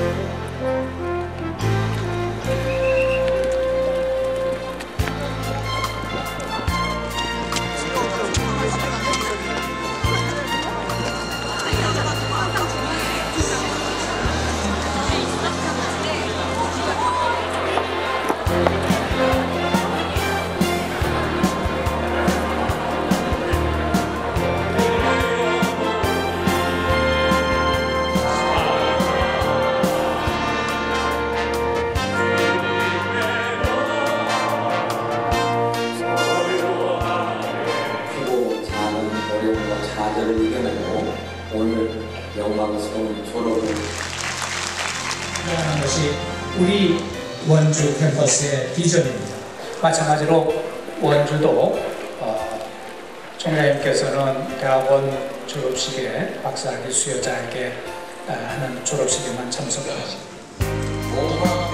크고 과 좌절을 이겨내고 오늘 영광스러운 졸업을 하는 것이 우리 원주 캠퍼스의 비전입니다. 마찬가지로 원주도 어, 총장님께서는 대학원 졸업식에 박사학위 수여자에게 어, 하는 졸업식에만 참석하십니다.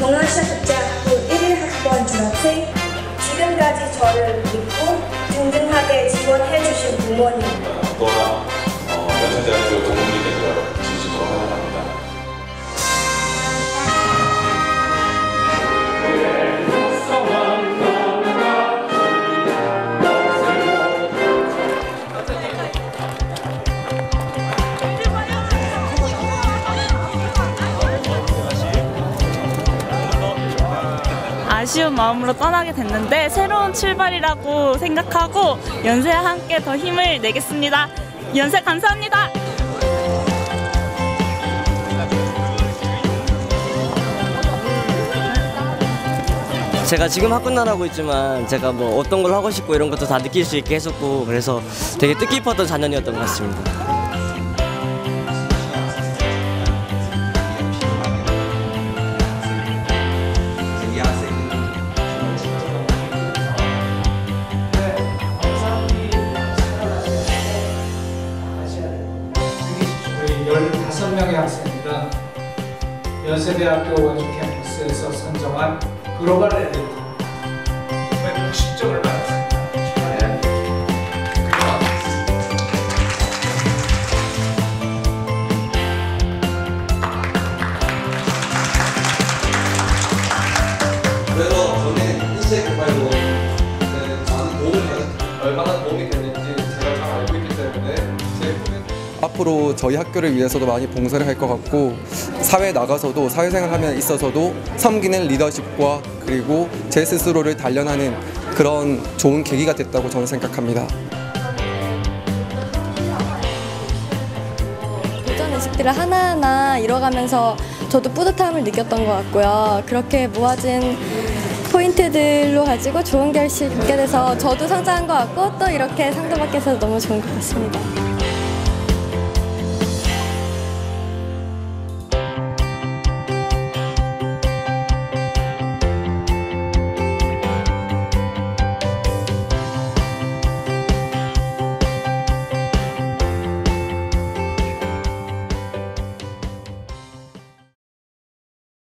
동아시아국제학부 1학번 졸업생 지금까지 저를 믿고 든든하게 지원해주신 부모님. 또한 어, 연세대학교 동문이 아쉬운 마음으로 떠나게 됐는데 새로운 출발이라고 생각하고 연세와 함께 더 힘을 내겠습니다. 연세 감사합니다. 제가 지금 학군날 하고 있지만 제가 뭐 어떤 걸 하고 싶고 이런 것도 다 느낄 수 있게 했었고 그래서 되게 뜻깊었던 4년이었던 것 같습니다. 15명의 학생이가 연세대학교 원주 캠퍼스에서 선정한 글로벌 엘리트 960점을 받았습니다. 축하해요. 그래서 저는 인생 개발도 많은 도움을 받았, 얼마나 도움이 됐 앞으로 저희 학교를 위해서도 많이 봉사를 할 것 같고 사회에 나가서도 사회생활 하면 있어서도 섬기는 리더십과 그리고 제 스스로를 단련하는 그런 좋은 계기가 됐다고 저는 생각합니다. 도전 의식들을 하나하나 이뤄가면서 저도 뿌듯함을 느꼈던 것 같고요. 그렇게 모아진 포인트들로 가지고 좋은 결실 갖게 돼서 저도 성장한 것 같고 또 이렇게 상도 돼서 너무 좋은 것 같습니다.